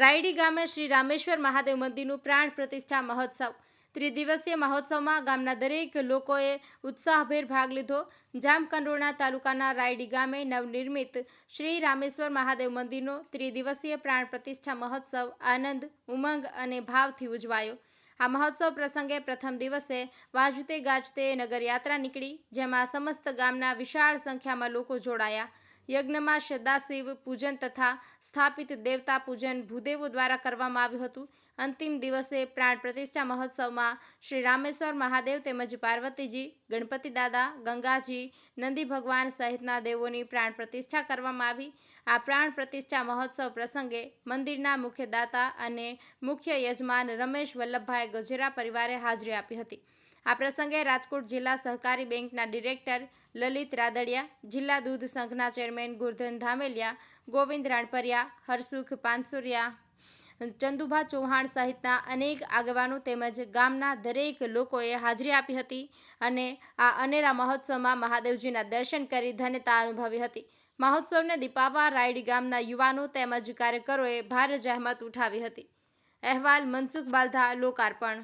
રાયડી ગામે શ્રી રામેશ્વર મહાદેવ મંદિરનું પ્રાણ પ્રતિષ્ઠા મહોત્સવ. ત્રિદિવસીય મહોત્સવમાં ગામના દરેક લોકોએ ઉત્સાહભેર ભાગ લીધો. જામકંડોરણા તાલુકાના રાયડી ગામે નવનિર્મિત શ્રી રામેશ્વર મહાદેવ મંદિરનો ત્રિદિવસીય પ્રાણ પ્રતિષ્ઠા મહોત્સવ આનંદ, ઉમંગ અને ભાવથી ઉજવાયો. આ મહોત્સવ પ્રસંગે પ્રથમ દિવસે વાજતે ગાજતે નગરયાત્રા નીકળી, જેમાં સમસ્ત ગામના વિશાળ સંખ્યામાં લોકો જોડાયા. યજ્ઞમાં સદાશિવ પૂજન તથા સ્થાપિત દેવતા પૂજન ભૂદેવો દ્વારા કરવામાં આવ્યું હતું. અંતિમ દિવસે પ્રાણ પ્રતિષ્ઠા મહોત્સવમાં શ્રી રામેશ્વર મહાદેવ તેમજ પાર્વતીજી, ગણપતિ દાદા, ગંગાજી, નંદી ભગવાન સહિતના દેવોની પ્રાણ પ્રતિષ્ઠા કરવામાં આવી. આ પ્રાણ પ્રતિષ્ઠા મહોત્સવ પ્રસંગે મંદિરના મુખ્ય દાતા અને મુખ્ય યજમાન રમેશ વલ્લભભાઈ ગજેરા પરિવારે હાજરી આપી હતી. આ પ્રસંગે રાજકોટ જિલ્લા સહકારી બેંકના ડિરેક્ટર લલિત રાદડિયા, જિલ્લા દૂધ સંઘના ચેરમેન ગુરધન ધામેલિયા, ગોવિંદ રાણપરિયા, હરસુખ પાનસુરિયા, ચંદુભા ચૌહાણ સહિતના અનેક આગેવાનો તેમજ ગામના દરેક લોકોએ હાજરી આપી હતી અને આ અનેરા મહોત્સવમાં મહાદેવજીના દર્શન કરી ધન્યતા અનુભવી હતી. મહોત્સવને દીપાવવા રાયડી ગામના યુવાનો તેમજ કાર્યકરોએ ભારે જહેમત ઉઠાવી હતી. અહેવાલ મનસુખ બાલધા લોકાર્પણ.